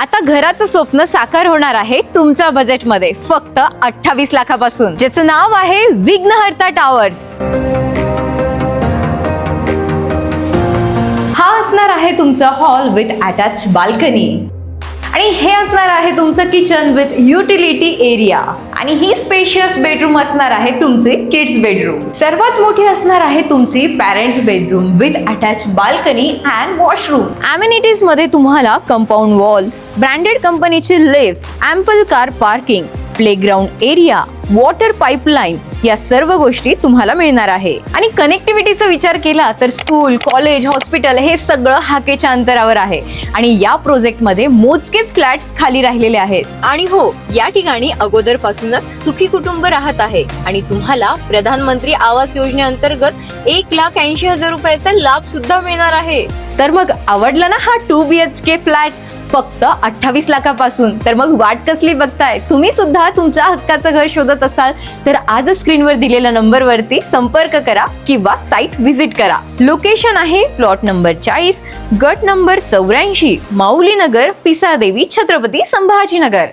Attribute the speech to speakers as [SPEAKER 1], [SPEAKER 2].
[SPEAKER 1] आता घराचं स्वप्न साकार होणार आहे तुमच्या बजेटमध्ये फक्त अठ्ठावीस लाखापासून. ज्याचं नाव आहे विघ्नहर्ता टावर्स हा असणार आहे तुमचा हॉल विथ अटॅच बाल्कनी आणि हे असणार आहे तुमचं किचन विथ युटिलिटी एरिया आणि ही स्पेशियस बेडरूम असणार आहे तुमचे किड्स बेडरूम सर्वात मोठी असणार आहे तुमची parents bedroom with attach balcony and washroom अम्युनिटीजमध्ये तुम्हाला कंपाऊंड वॉल ब्रँडेड कंपनीची lift ample car parking playground area water pipeline या सर्व गोष्टी तुम्हाला मिळणार आहे. आणि कनेक्टिव्हिटीचा विचार केला तर स्कूल कॉलेज हॉस्पिटल हे सगळं हाकेच्या अंतरावर आहे. आणि या प्रोजेक्टमध्ये मोजकेच फ्लॅट्स खाली राहिलेले आहेत.
[SPEAKER 2] आणि हो या ठिकाणी अगोदर पासूनच सुखी कुटुंब राहत आहे. आणि तुम्हाला प्रधानमंत्री आवास योजनेअंतर्गत एक लाख ऐंशी हजार रुपयाचा लाभ सुद्धा मिळणार आहे.
[SPEAKER 1] तर मग आवडला ना हा two B H K flat फक्त अठ्ठावीस लाखापासून. तर मग वाट कसली बघताय? तुम्ही सुद्धा तुमच्या हक्काचं घर शोधत असाल तर आज स्क्रीनवर दिलेल्या नंबरवरती संपर्क करा किंवा साईट व्हिजिट करा. लोकेशन आहे प्लॉट नंबर चाळीस गट नंबर चौऱ्याऐंशी माऊली नगर पिसादेवी छत्रपती संभाजीनगर.